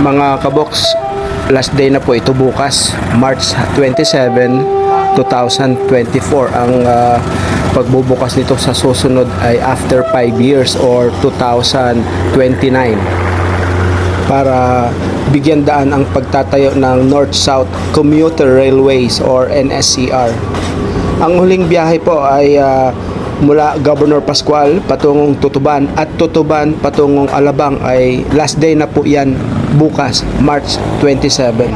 Mga kabox, last day na po ito bukas, March 27, 2024. Ang ah, pagbubukas nito sa susunod ay after 5 years or 2029 para bigyan daan ang pagtatayo ng North-South Commuter Railways or NSCR. Ang huling biyahe po ay ah, mula Governor Pascual patungong Tutuban at Tutuban patungong Alabang ay last day na po yan bukas, March 27.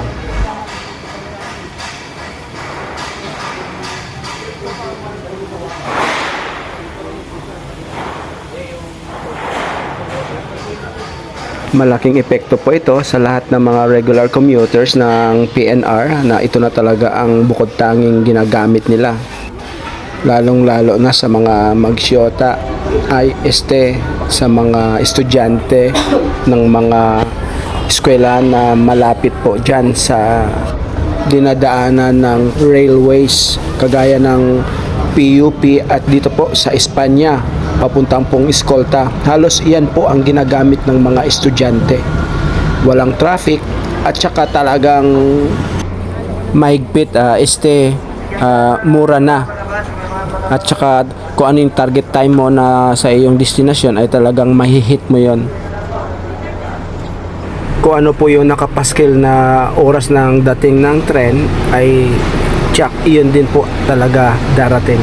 Malaking epekto po ito sa lahat ng mga regular commuters ng PNR na ito na talaga ang bukod tanging ginagamit nila. Lalong-lalo na sa mga magsyota, IST, sa mga estudyante ng mga eskwela na malapit po dyan sa dinadaanan ng railways kagaya ng PUP at dito po sa Espanya papuntang pong Escolta. Halos iyan po ang ginagamit ng mga estudyante. Walang traffic at saka talagang mahigpit ah, este ah, mura na. At saka kung ano yung target time mo na sa iyong destination ay talagang mahihit mo yon kung ano po yung nakapaskil na oras ng dating ng tren ay tsak, iyon din po talaga darating.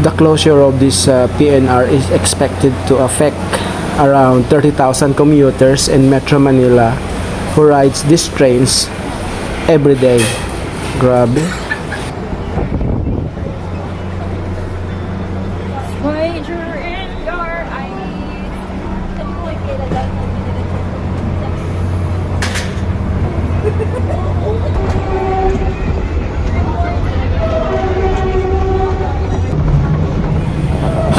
The closure of this uh, PNR is expected to affect around 30,000 commuters in Metro Manila who rides these trains every day. Grabe.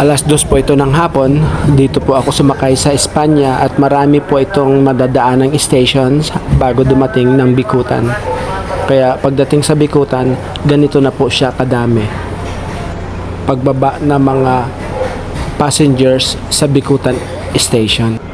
Alas dos po ito ng hapon. Dito po ako sumakay sa Espanya at marami po itong madadaan ng stations bago dumating ng Bikutan. Kaya pagdating sa Bikutan, ganito na po siya kadami. Pagbaba ng mga passengers sa Bikutan Station.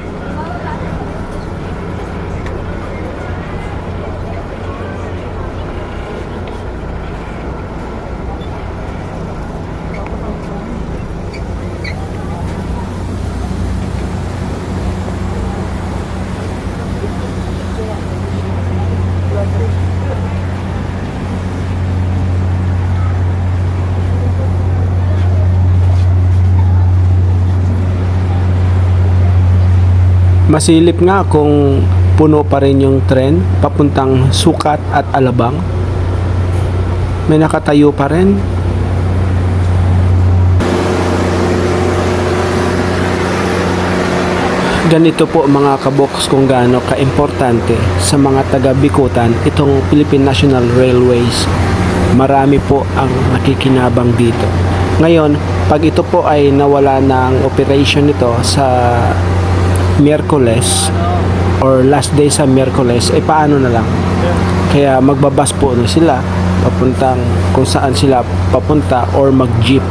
Masilip nga kung puno pa rin yung tren papuntang Sukat at Alabang. May nakatayo pa rin. Ganito po mga kaboks kung gaano kaimportante sa mga taga-Bikutan itong Philippine National Railways. Marami po ang nakikinabang dito. Ngayon, pag ito po ay nawala ng operation nito sa Miyerkules or last day sa Miyerkules, eh paano na lang? Kaya magbabas po na sila papuntang kung saan sila papunta or mag-jeep.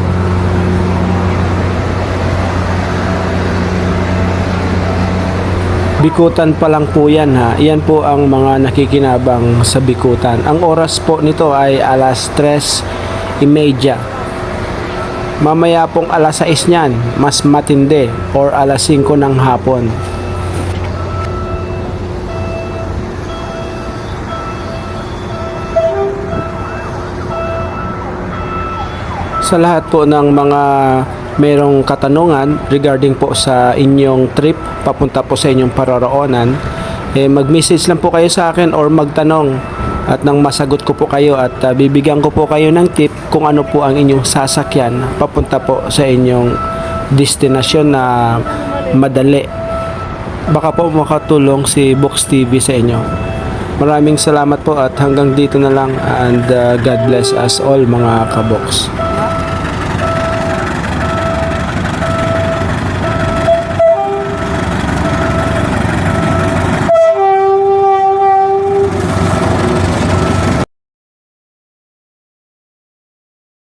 Bikutan pa lang po yan ha. Yan po ang mga nakikinabang sa Bikutan. Ang oras po nito ay alas 3.30. Mamaya pong alas 6 niyan, mas matindi or alas 5 ng hapon. Sa lahat po ng mga mayroong katanungan regarding po sa inyong trip papunta po sa inyong paroroonan, eh mag-message lang po kayo sa akin or magtanong at nang masagot ko po kayo at uh, bibigyan ko po kayo ng tip kung ano po ang inyong sasakyan papunta po sa inyong destinasyon na madali. Baka po makatulong si Box TV sa inyo. Maraming salamat po at hanggang dito na lang and uh, God bless us all mga kabox.